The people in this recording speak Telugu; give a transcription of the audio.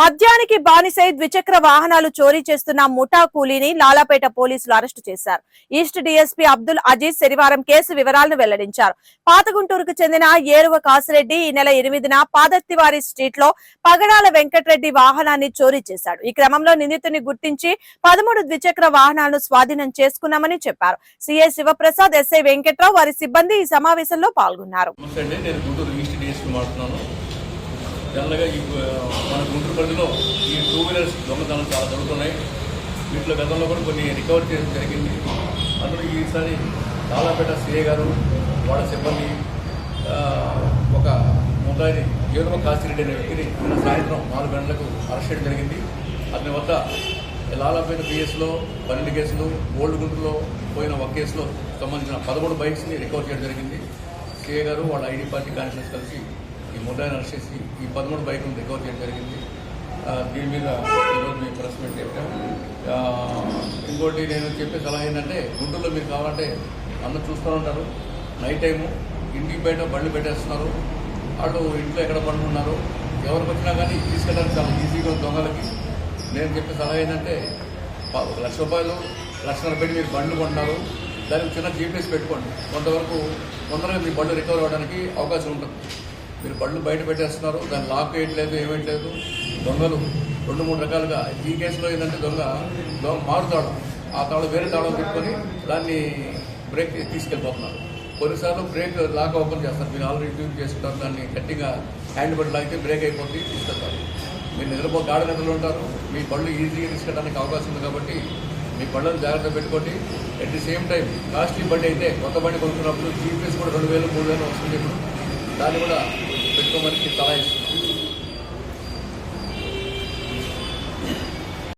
మద్యానికి బానిసై ద్విచక్ర వాహనాలు చోరీ చేస్తున్న ముఠా కూలీని లాలాపేట పోలీసులు అరెస్టు చేశారు. ఈస్ట్ డీఎస్పీ అబ్దుల్ అజీజ్ శనివారం కేసు వివరాలను వెల్లడించారు. పాతగుంటూరుకు చెందిన ఏరువ కాసిరెడ్డి ఈ నెల ఎనిమిదిన పాదత్తివారి స్ట్రీట్లో పగడాల వెంకటరెడ్డి వాహనాన్ని చోరీ చేశాడు. ఈ క్రమంలో నిందితుని గుర్తించి పదమూడు ద్విచక్ర వాహనాలను స్వాధీనం చేసుకున్నామని చెప్పారు. సిఐ శివప్రసాద్ ఎస్ఐ వెంకట్రావు వారి సిబ్బంది ఈ సమావేశంలో పాల్గొన్నారు. జనరల్గా ఈ మన గుంటూరు పరిధిలో ఈ టూ వీలర్స్ దొంగతనాలు చాలా జరుగుతున్నాయి. వీటిలో గతంలో కూడా కొన్ని రికవర్ చేయడం జరిగింది. అందులో ఈసారి కాలాపేట సిఏ గారు వాళ్ళ సిబ్బంది ఒక ముద్దాయిని ఏరుమ కాశీరెడ్డి అనే వ్యక్తిని నిన్న సాయంత్రం నాలుగు గంటలకు అరెస్ట్ చేయడం జరిగింది. అతని వద్ద లాలాపేట పిఎస్లో పన్నెండు కేసులు ఓల్డ్ గుంటూరులో పోయిన ఒక కేసులో సంబంధించిన పదమూడు బైక్స్ని రికవర్ చేయడం జరిగింది. సిఏ గారు వాళ్ళ ఐడి పార్టీ కాన్షియస్ కలిసి ఈ ముద్దాయిని అరెస్ట్ ఈ పదమూడు బైకులను రికవర్ చేయడం జరిగింది. దీని మీద ఈరోజు మేము ప్రెస్ మీట్ చెప్పాము ఇంకోటి నేను చెప్పే సలహా ఏంటంటే గుంటూరులో మీరు కావాలంటే అందరూ చూస్తూ ఉంటారు. నైట్ టైము ఇంటికి బయట బండ్లు పెట్టేస్తున్నారు. వాళ్ళు ఇంట్లో ఎక్కడ పండుకున్నారు ఎవరికి వచ్చినా కానీ తీసుకెళ్ళడానికి చాలా ఈజీగా దొంగలకి. నేను చెప్పే సలహా ఏంటంటే ఒక లక్ష రూపాయలు లక్షన్నర పెట్టి మీరు బండ్లు కొంటారు దానికి చిన్న జీపీఎస్ పెట్టుకోండి. కొంతవరకు తొందరగా మీ బండ్లు రికవర్ అవ్వడానికి అవకాశం ఉంటుంది. మీరు బళ్ళు బయట పెట్టేస్తున్నారు దాన్ని లాక్ వేయట్లేదు ఏమేయట్లేదు. దొంగలు రెండు మూడు రకాలుగా. ఈ కేసులో ఏంటంటే దొంగ దొంగ మారుతాడు ఆ తాడు వేరే తాళం పెట్టుకొని దాన్ని బ్రేక్ తీసుకెళ్ళిపోతున్నారు. కొన్నిసార్లు బ్రేక్ లాక్ ఓపెన్ చేస్తారు. మీరు ఆల్రెడీ ట్యూన్ చేసుకుంటారు దాన్ని గట్టిగా హ్యాండ్ బట్ లాగితే బ్రేక్ అయిపోతుంది తీసుకెళ్తారు. మీరు నిద్రపో గాఢ నిద్రలో ఉంటారు. మీ బళ్ళు ఈజీగా తీసుకెళ్ళడానికి అవకాశం ఉంది కాబట్టి మీ బళ్ళను జాగ్రత్త పెట్టుకోండి. At the same time costly బండి అయితే కొత్త బండి కొనుక్కున్నప్పుడు జీపీఎస్ కూడా రెండు వేలు మూడు వేలు వస్తుంది ఇప్పుడు. దాన్ని కూడా పెట్టుకోమని సలహా ఇస్తుంది